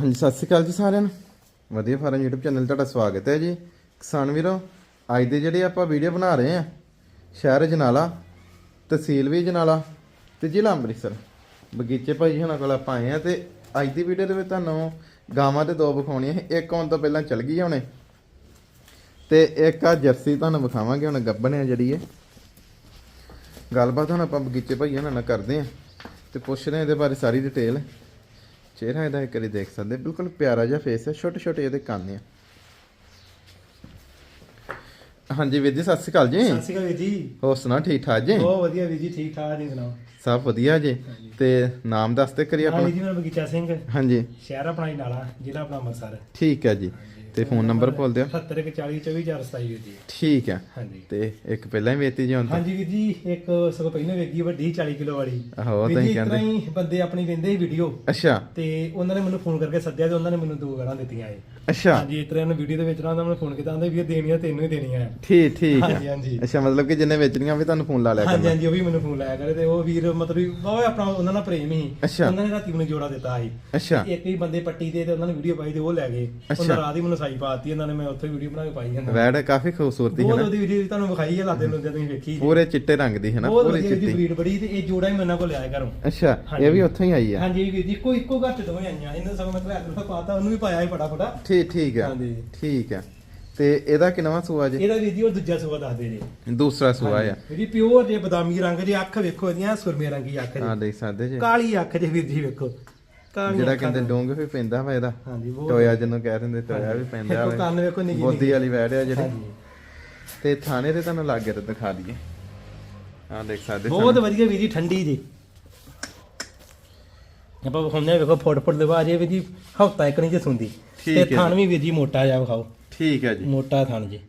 ਹਾਂਜੀ, ਸਤਿ ਸ਼੍ਰੀ ਅਕਾਲ ਜੀ ਸਾਰਿਆਂ ਨੂੰ। ਵਧੀਆ ਫਾਰਮ YouTube ਚੈਨਲ ਤੁਹਾਡਾ ਸਵਾਗਤ ਹੈ ਜੀ। ਕਿਸਾਨ ਵੀਰੋ, ਅੱਜ ਦੇ ਜਿਹੜੇ ਆਪਾਂ ਵੀਡੀਓ ਬਣਾ ਰਹੇ ਆ ਸ਼ਹਿਰ ਜਨਾਲਾ, ਤਹਿਸੀਲ ਵੀ ਜਨਾਲਾ ਤੇ ਜ਼ਿਲ੍ਹਾ ਅੰਮ੍ਰਿਤਸਰ। ਬਗੀਚੇ ਭਾਈ ਹੁਣਾਂ ਕੋਲ ਆਪਾਂ ਆਏ ਆ ਤੇ ਅੱਜ ਦੀ ਵੀਡੀਓ ਦੇ ਵਿੱਚ ਤੁਹਾਨੂੰ ਗਾਵਾਂ ਤੇ ਦੋ ਵਿਖਾਉਣੀਆਂ ਇੱਕ ਆਉਣ ਤੋਂ ਪਹਿਲਾਂ ਚਲ ਗਈ ਹੁਣੇ। ਤੇ ਇੱਕ ਆ ਜਰਸੀ ਤੁਹਾਨੂੰ ਵਿਖਾਵਾਂਗੇ, ਹੁਣ ਗੱਬਣ ਆ ਜਿਹੜੀ ਇਹ। ਗੱਲਬਾਤ ਹੁਣ ਆਪਾਂ ਬਗੀਚੇ ਭਾਈ ਹੁਣਾਂ ਨਾਲ ਕਰਦੇ ਆ ਤੇ ਪੁੱਛਦੇ ਆ ਇਹਦੇ ਬਾਰੇ ਸਾਰੀ ਡਿਟੇਲ ਚਿਹਰਾ ਇਹਦਾ ਇੱਕ ਵਾਰੀ ਦੇਖ ਸਕਦੇ ਬਿਲਕੁਲ ਪਿਆਰਾ ਜਿਹਾ ਫੇਸ ਹੈ ਛੋਟੇ ਛੋਟੇ ਇਹਦੇ ਕੰਨ ਆ ਹਾਂਜੀ ਵੀਰ ਜੀ ਸਤਿ ਸ਼੍ਰੀ ਅਕਾਲ ਜੀ। ਸਤਿ ਸ਼੍ਰੀ ਅਕਾਲ ਵੀਰ ਜੀ। ਹੋਰ ਸੁਣਾ ਠੀਕ ਠਾਕ ਜੀ? ਬਹੁਤ ਵਧੀਆ ਵੀਰ ਜੀ ਠੀਕ ਠਾਕ ਜੀ ਸੁਣਾਓ? ਸਭ ਵਧੀਆ ਜੀ। ਤੇ ਨਾਮ ਦੱਸ ਤੇ ਕਰੀ ਆਪਣਾ। ਵੀਰ ਜੀ ਮੇਰਾ ਬਗੀਚਾ ਸਿੰਘ ਹਾਂਜੀ। ਸ਼ਹਿਰ ਆਪਣਾ ਹੀ ਨਾਲਾ ਜ਼ਿਲ੍ਹਾ ਆਪਣਾ ਅੰਮ੍ਰਿਤਸਰ। ਠੀਕ ਹੈ ਜੀ। ਤੇ ਫੋਨ ਨੰਬਰ ਬੋਲ ਦਿਓ। 7140242427 ਵੀਰ ਜੀ ਠੀਕ ਹੈ। ਹਾਂਜੀ। ਤੇ ਇੱਕ ਪਹਿਲਾਂ ਹੀ ਵੇਤੀ ਜੀ ਹੁਣ ਤਾਂ। ਹਾਂਜੀ ਵੀਰ ਜੀ ਇੱਕ ਸਗੋਂ ਪਹਿਲਾਂ ਵੇਖੀ ਵੱਡੀ 40 ਕਿਲੋ ਵਾਲੀ। ਆਹੋ ਤਾਂ ਹੀ ਕਹਿੰਦੇ। ਹੀ ਬੰਦੇ ਆਪਣੀ ਵੇਂਦੇ ਸੀ ਵੀਡੀਓ ਅੱਛਾ। ਤੇ ਉਹਨਾਂ ਨੇ ਮੈਨੂੰ ਫੋਨ ਕਰਕੇ ਸੱਦਿਆ ਤੇ ਉਹਨਾਂ ਨੇ ਮੈਨੂੰ ਦੋ ਗਾਲਾਂ ਦਿੱਤੀਆਂ ਏ ਅੱਛਾ। ਹਾਂਜੀ ਇਸ ਤਰ੍ਹਾਂ ਵੀਡੀਓ ਦੇ ਵਿੱਚ ਨਾ ਉਹਨਾਂ ਨੇ ਫੋਨ ਕੀਤਾ ਆਂਦੇ ਵੀਰ ਦੇਣੀਆਂ ਤੈਨੂੰ ਹੀ ਦੇਣੀਆਂ ਹੈ। ਠੀਕ ਠੀਕ ਹਾਂਜੀ ਹੈ। ਹਾਂਜੀ ਅੱਛਾ ਮਤਲਬ ਕਿ ਜਿੰਨੇ ਵੇਚਣੀਆਂ ਵੀ ਤੁਹਾਨੂੰ ਫੋਨ ਲਾ ਲਿਆ ਹਾਂਜੀ ਹਾਂਜੀ ਉਹ ਵੀ ਮੈਨੂੰ ਫੋਨ ਲਾਇਆ ਕਰੇ ਤੇ ਉਹ ਵੀਰ ਮਤਲਬ ਬਹੁਤ ਆਪਣਾ ਉਹਨਾਂ ਨਾਲ ਪ੍ਰੇਮ ਹੀ ਅੱਛਾ। ਉਹਨਾਂ ਨੇ ਰਾਤੀ ਮੈਨੂੰ ਜੋੜਾ ਦਿੱਤਾ ਸੀ। ਅੱਛਾ। ਇੱਕ ਹੀ ਬੰਦੇ ਪੱਟੀ ਤੇ ਤੇ ਉਹਨਾਂ ਨੇ ਵੀਡੀਓ ਪਾਈ ਤੇ ਉਹ ਲੈ ਗਏ। ਉਹਨਾਂ ਰਾਤ ਹੀ ਮੈਨੂੰ ਸਾਈ ਪਾਤੀ ਉਹਨਾਂ ਨੇ ਮੈਂ ਉੱਥੇ ਵੀਡੀਓ ਬਣਾ ਕੇ ਪਾਈ ਜਾਂਦਾ ਵੈੜ ਕਾਫੀ ਖੂਬਸੂਰਤੀ ਹੈ ਬਹੁਤ ਨਾ। ਉਹਦੀ ਵੀਡੀਓ ਤੁਹਾਨੂੰ ਵਿਖਾਈ ਹੈ ਲਾਦੇ ਨੂੰ ਤੁਸੀਂ ਵੇਖੀ ਜੀ। ਪੂਰੇ ਚਿੱਟੇ ਰੰਗ ਦੀ ਹੈ ਨਾ ਬਹੁਤ ਪੂਰੀ ਵਧੀਆ ਜੀ ਚਿੱਟੀ। ਬਰੀਡ ਬੜੀ ਤੇ ਇਹ ਜੋੜਾ ਹੀ ਨਾਲ ਕੋਲ ਆਇਆ ਘਰੋਂ। ਅੱਛਾ ਇਹ ਵੀ ਉੱਥੋਂ ਹੀ ਆਈ ਆ? ਹਾਂਜੀ ਵੀਰ ਜੀ ਇੱਕੋ ਇੱਕੋ ਘਰ ਚ ਦੋਵੇਂ ਆਈਆਂ। ਇਹਨਾਂ ਸਗੋਂ ਮੈਂ ਘਰ ਨੂੰ ਪਾਤਾ ਉਹਨੂੰ ਵੀ ਪਾਇਆ ਹੀ ਫਟਾਫਟ। ਠੀਕ ਠੀਕ ਹੈ ਹਾਂਜੀ। ਠੀਕ ਹੈ ਤੇ ਇਹਦਾ ਕਿੰਨਵਾ ਸੂਆ ਜੀ? ਇਹਦਾ ਵੀਰ ਜੀ ਉਹ ਦੂਜਾ ਸੂਆ ਦੱਸਦੇ ਜੀ ਦੂਸਰਾ ਸੂਆ ਆ। ਵੀਰ ਜੀ ਪਿਓਰ ਜੇ ਬਦਾਮੀ ਰੰਗ ਜੇ ਅੱਖ ਵੇਖੋ ਇਹਦੀਆਂ ਸੁਰਮੇ ਰੰਗੀ ਅੱਖ ਹਾਂ ਜੀ। ਦੇਖ ਸਕਦੇ ਜੀ। ਕਾਲੀ ਅੱਖ ਜੇ ਵੀਰ ਜੀ ਵੇਖੋ। ਜਿਹੜਾ ਕਹਿੰਦੇ ਡੋਂਗ ਵੀ ਪੈਂਦਾ ਵਾ ਇਹਦਾ। ਹਾਂਜੀ ਟੋਇਆ ਜਿਹਨੂੰ ਕਹਿ ਦਿੰਦੇ ਟੋਇਆ ਵੀ ਪੈਂਦਾ ਵਾ। ਕੰਨ ਵੇਖੋ ਨਿੱਕੀ ਬੋਦੀ ਵਾਲੀ ਵੈੜ ਆ ਜਿਹੜੀ। ਤੇ ਥਾਣੇ ਤੇ ਤੁਹਾਨੂੰ ਲੱਗ ਤੇ ਦਿਖਾ ਦਈਏ। ਹਾਂ ਦੇਖ ਸਕਦੇ ਬਹੁਤ ਵਧੀਆ ਵੀਰ ਜੀ ਠੰਡੀ ਜੀ। ਆਪਾਂ ਆ ਵੇਖੋ ਫੁੱਟ ਫੁੱਟ ਦੇ ਬਾਅਦ ਇਹ ਵੀ ਜੀ ਹਫਤਾ ਇੱਕ ਨਹੀਂ ਜੇ ਸੁੰਦੀ। ਤੇ ਥਣ ਵੀ ਵੀਰ ਜੀ ਮੋਟਾ ਜਿਹਾ ਵਿਖਾਓ। ਠੀਕ ਹੈ ਜੀ। ਮੋਟਾ ਥਣ ਜੀ।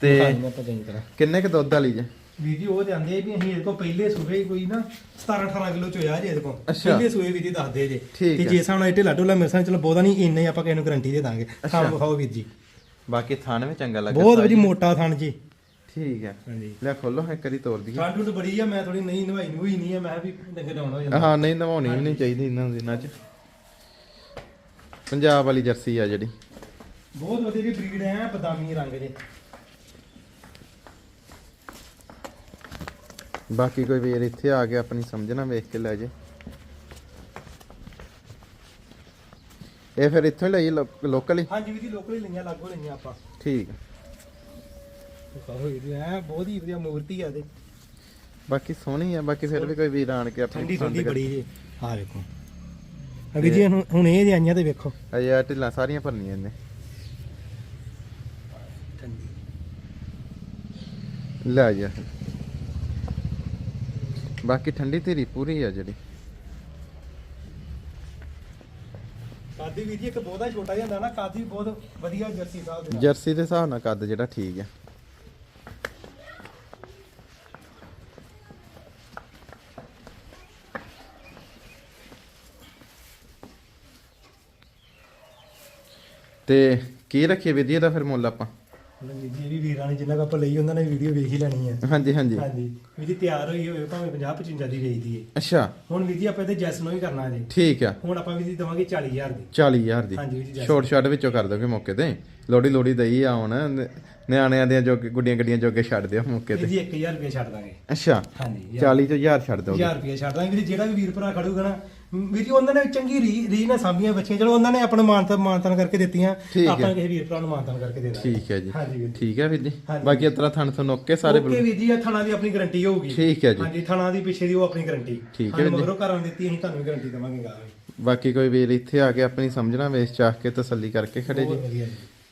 ਤੇ ਕਿੰਨੇ ਕ ਦੁੱਧ ਵਾਲੀ ਜੀ? ਜੀ ਉਹ ਜਾਂਦੇ ਵੀ ਅਸੀਂ ਇਹਦੇ ਕੋਲ ਪਹਿਲੇ ਸੂਏ ਹੀ ਕੋਈ ਨਾ 17 18 ਕਿਲੋ ਚ ਹੋਇਆ ਜੀ ਇਹਦੇ ਕੋਲ। ਅੱਛਾ। ਪਹਿਲੇ ਸੂਏ ਵੀਰ ਜੀ ਦੱਸਦੇ ਜੇ। ਠੀਕ ਤੇ ਹੈ। ਜੇ ਸਾਹਮਣੇ ਢਿੱਲਾ ਢੋਲਾ ਮਿਲਸਾਂ ਚਲੋ ਬਹੁਤਾ ਨਹੀਂ ਇੰਨੇ ਆਪਾਂ ਕਿਸੇ ਨੂੰ ਗਾਰੰਟੀ ਦੇ ਦਾਂਗੇ। ਥਣ ਵਿਖਾਓ ਵੀਰ ਜੀ। ਬਾਕੀ ਥਾਣ ਵੀ ਚੰਗਾ ਲੱਗਾ ਬਹੁਤ ਵਧੀਆ ਮੋਟਾ ਥਣ ਜੀ। ਠੀਕ ਹੈ। ਹਾਂਜੀ। ਲੈ ਖੋਲੋ ਇੱਕ ਵਾਰੀ ਤੋੜ ਦਈਏ। ਠੰਡ ਠੁੰਡ ਬੜੀ ਆ ਮੈਂ ਥੋੜੀ ਨਹੀਂ ਨਵਾਈ ਨਵਾਈ ਨਹੀਂ ਆ ਮੈਂ ਵੀ ਡੰਗਰ ਆਉਣਾ ਹੋ ਜਾਂਦਾ। ਹਾਂ ਨਹੀਂ ਨਵਾਉਣੀ ਵੀ ਨਹੀਂ ਚਾਹੀਦੀ ਇਹਨਾਂ ਦਿਨਾਂ 'ਚ। ਪੰਜਾਬ ਵਾਲੀ ਜਰਸੀ ਆ ਜਿਹੜੀ। ਬਹੁਤ ਵਧੀਆ ਜੀ ਬਰੀਡ ਹੈ ਬਦਾਮੀ ਰੰਗ ਦੇ ਬਾਕੀ ਕੋਈ ਵੀਰ ਇੱਥੇ ਆ ਕੇ ਆਪਣੀ ਸਮਝਣਾ ਵੇਖ ਕੇ ਲੈ ਜੇ। ਇਹ ਫਿਰ ਇੱਥੋਂ ਹੀ ਲਈ ਲੋਕਲ ਹੀ? ਹਾਂਜੀ ਵੀ ਜੀ ਲੋਕਲ ਹੀ ਲਈਆਂ ਲਾਗੋ ਲਈਆਂ ਆਪਾਂ। ਠੀਕ ਹੈ ਕਹੋ ਇਹ ਹੈ ਬਹੁਤ ਹੀ ਵਧੀਆ ਮੂਰਤੀ ਆ ਦੇ ਬਾਕੀ ਸੋਹਣੀ ਆ ਬਾਕੀ ਫਿਰ ਵੀ ਕੋਈ ਵੀਰ ਆਣ ਕੇ ਆਪਣੀ ਠੰਡੀ ਠੰਡੀ ਬੜੀ ਜੀ। ਆ ਵੇਖੋ। ਅਭੀ ਜੀ ਹੁਣ ਇਹ ਆਈਆਂ ਤੇ ਵੇਖੋ। ਅਜੇ ਢਿੱਲਾਂ ਸਾਰੀਆਂ ਭਰਨੀਆਂ ਠੰਡੀ। ਲੈ ਜਾ ਬਾਕੀ ਠੰਡੀ ਤੇਰੀ ਪੂਰੀ ਆ ਜਿਹੜੀ। ਕਾਦੀ ਵੀ ਜੀ ਇੱਕ ਬਹੁਤਾ ਛੋਟਾ ਜਿਹਾ ਹੁੰਦਾ ਨਾ ਕਾਦੀ ਬਹੁਤ ਵਧੀਆ ਜਰਸੀ ਸਾਹਿਬ ਦੇ। ਜਰਸੀ ਦੇ ਹਿਸਾਬ ਨਾਲ ਕੱਦ ਜਿਹੜਾ ਠੀਕ ਹੈ ਤੇ ਕੀ ਰੱਖੀਏ ਵਿਧੀ ਦਾ ਫਿਰ ਮੁੱਲ ਆਪਾਂ? ਮਤਲਬ ਵੀ ਜੀ ਇਹ ਵੀ ਵੀਰਾਂ ਨੇ ਜਿੰਨਾ ਕੁ ਆਪਾਂ ਲਈ ਉਹਨਾਂ ਨੇ ਵੀਡੀਓ ਵੇਖ ਹੀ ਲੈਣੀ ਹੈ ਹਾਂਜੀ ਹਾਂਜੀ। ਹਾਂਜੀ। ਵੀ ਜੀ ਤਿਆਰ ਹੋਈ ਹੋਵੇ ਭਾਵੇਂ 50 55 ਦੀ ਵੇਚਦੀ ਏ। ਅੱਛਾ। ਹੁਣ ਵੀ ਜੀ ਆਪਾਂ ਇਹਦੇ ਜੈਸ ਨੂੰ ਹੀ ਕਰਨਾ ਜੀ। ਠੀਕ ਆ। ਹੁਣ ਆਪਾਂ ਵੀ ਜੀ ਦਵਾਂਗੇ 40000 ਦੀ। 40000 ਦੀ। ਹਾਂਜੀ, ਵੀਰ ਜੀ, ਛੋਟ ਛੱਡ ਵਿੱਚੋਂ ਕਰ ਦੋਗੇ ਮੌਕੇ ਤੇ? ਲੋੜੀ ਲੋੜੀ ਦਈ ਆ ਹੁਣ। ਨਿਆਣਿਆਂ ਦੀਆਂ ਜੋਗੇ ਗੁੱਡੀਆਂ ਗੱਡੀਆਂ ਜੋਗੇ ਛੱਡ ਦਿਓ ਮੌਕੇ ਤੇ। ਜੀ 1000 ਰੁਪਏ ਛੱਡ ਦਾਂਗੇ। ਅੱਛਾ। ਹਾਂਜੀ 40 ਤੋਂ 1000 ਛੱਡ ਦੋਗੇ। 1000 ਰੁਪਏ ਛੱਡ ਦਾਂਗੇ। ਜਿਹੜਾ ਵੀ ਵੀਰ ਭਰਾ ਖੜੂਗਾ ਨਾ ਵੀਰ ਜੀ ਉਹਨਾਂ ਨੇ ਚੰਗੀ ਰੀ ਰੀ ਨਾ ਸਾਂਭੀਆਂ ਬੱਚੀਆਂ। ਚਲੋ ਉਹਨਾਂ ਨੇ ਆਪਣਾ ਮਾਨਤਾ ਮਾਨਤਾਨ ਕਰਕੇ ਦਿੱਤੀਆਂ। ਆਪਾਂ ਕਿਸੇ ਵੀਰ ਭਰਾ ਨੂੰ ਮਾਨਤਾਨ ਕਰਕੇ ਦੇ ਦਾਂਗੇ। ਠੀਕ ਹੈ ਜੀ। ਹਾਂਜੀ ਵੀਰ ਜੀ। ਠੀਕ ਹੈ ਵੀਰ ਜੀ। ਬਾਕੀ ਇਤਰਾ ਥਣ ਤੋਂ ਨੋਕੇ ਸਾਰੇ ਓਕੇ ਵੀਰ ਜੀ ਇਹ ਥਣਾ ਦੀ ਆਪਣੀ ਗਾਰੰਟੀ ਹੋਊਗੀ। ਠੀਕ ਹੈ ਜੀ। ਹਾਂਜੀ ਥਣਾ ਦੀ ਪਿੱਛੇ ਦੀ ਉਹ ਆਪਣੀ ਗਾਰੰਟੀ। ਠੀਕ ਹੈ ਜੀ। ਮਗਰੋਂ ਘਰਾਂ ਦਿੱਤੀ ਅਸੀਂ ਤੁਹਾਨੂੰ ਵੀ ਗਾਰੰਟੀ ਦੇਵਾਂਗੇ ਗਾਂ ਬਾਕੀ ਕੋਈ ਵੀਰ ਇੱਥੇ ਆ ਕੇ ਆਪਣੀ ਸਮਝਣਾ ਵੇਚ ਚਾਹ ਕੇ ਤਸੱਲੀ ਕਰਕੇ ਖੜੇ ਜੀ। ਜੀ।